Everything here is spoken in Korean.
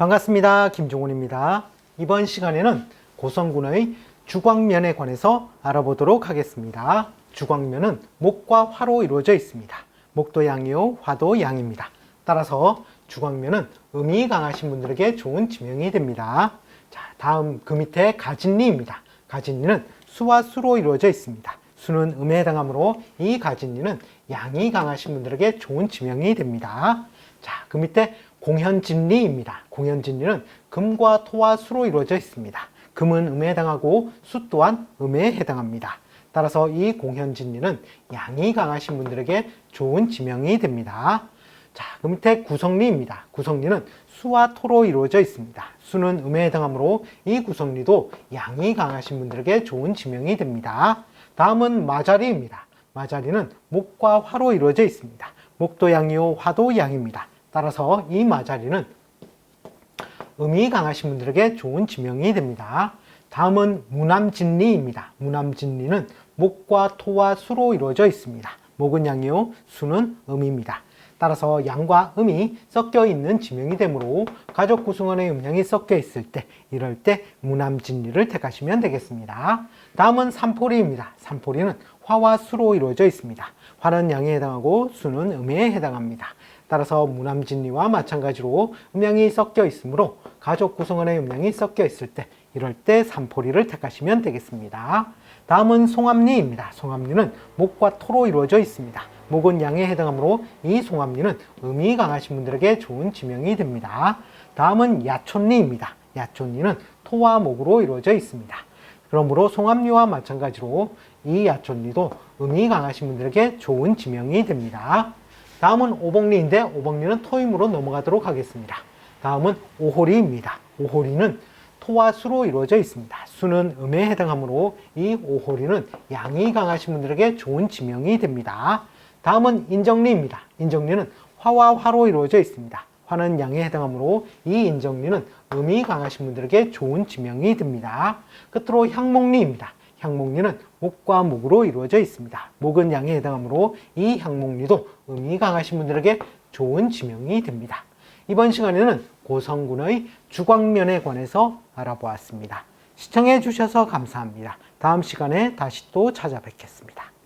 반갑습니다. 김종훈입니다. 이번 시간에는 고성군의 주광면에 관해서 알아보도록 하겠습니다. 주광면은 목과 화로 이루어져 있습니다. 목도 양이요, 화도 양입니다. 따라서 주광면은 음이 강하신 분들에게 좋은 지명이 됩니다. 자, 다음 그 밑에 가진리입니다. 가진리는 수와 수로 이루어져 있습니다. 수는 음에 해당하므로 이 가진리는 양이 강하신 분들에게 좋은 지명이 됩니다. 자, 그 밑에 공현 진리입니다. 공현 진리는 금과 토와 수로 이루어져 있습니다. 금은 음에 해당하고 수 또한 음에 해당합니다. 따라서 이 공현 진리는 양이 강하신 분들에게 좋은 지명이 됩니다. 자, 그 밑에 구성리입니다. 구성리는 수와 토로 이루어져 있습니다. 수는 음에 해당하므로 이 구성리도 양이 강하신 분들에게 좋은 지명이 됩니다. 다음은 마자리입니다. 마자리는 목과 화로 이루어져 있습니다. 목도 양이요, 화도 양입니다. 따라서 이 마자리는 음이 강하신 분들에게 좋은 지명이 됩니다. 다음은 무남진리입니다. 무남진리는 목과 토와 수로 이루어져 있습니다. 목은 양이요, 수는 음입니다. 따라서 양과 음이 섞여 있는 지명이 되므로 가족 구성원의 음양이 섞여 있을 때 이럴 때 무남 진리를 택하시면 되겠습니다. 다음은 삼포리입니다. 삼포리는 화와 수로 이루어져 있습니다. 화는 양에 해당하고 수는 음에 해당합니다. 따라서 무남 진리와 마찬가지로 음양이 섞여 있으므로 가족 구성원의 음양이 섞여 있을 때 이럴 때 삼포리를 택하시면 되겠습니다. 다음은 송암리입니다. 송암리는 목과 토로 이루어져 있습니다. 목은 양에 해당하므로 이 송암리는 음이 강하신 분들에게 좋은 지명이 됩니다. 다음은 야촌리입니다. 야촌리는 토와 목으로 이루어져 있습니다. 그러므로 송암리와 마찬가지로 이 야촌리도 음이 강하신 분들에게 좋은 지명이 됩니다. 다음은 오복리인데 오복리는 토임으로 넘어가도록 하겠습니다. 다음은 오호리입니다. 오호리는 토와 수로 이루어져 있습니다. 수는 음에 해당하므로 이 오호리는 양이 강하신 분들에게 좋은 지명이 됩니다. 다음은 인정리입니다. 인정리는 화와 화로 이루어져 있습니다. 화는 양에 해당하므로 이 인정리는 음이 강하신 분들에게 좋은 지명이 됩니다. 끝으로 향목리입니다. 향목리는 목과 목으로 이루어져 있습니다. 목은 양에 해당하므로 이 향목리도 음이 강하신 분들에게 좋은 지명이 됩니다. 이번 시간에는 고성군의 주광면에 관해서 알아보았습니다. 시청해 주셔서 감사합니다. 다음 시간에 다시 또 찾아뵙겠습니다.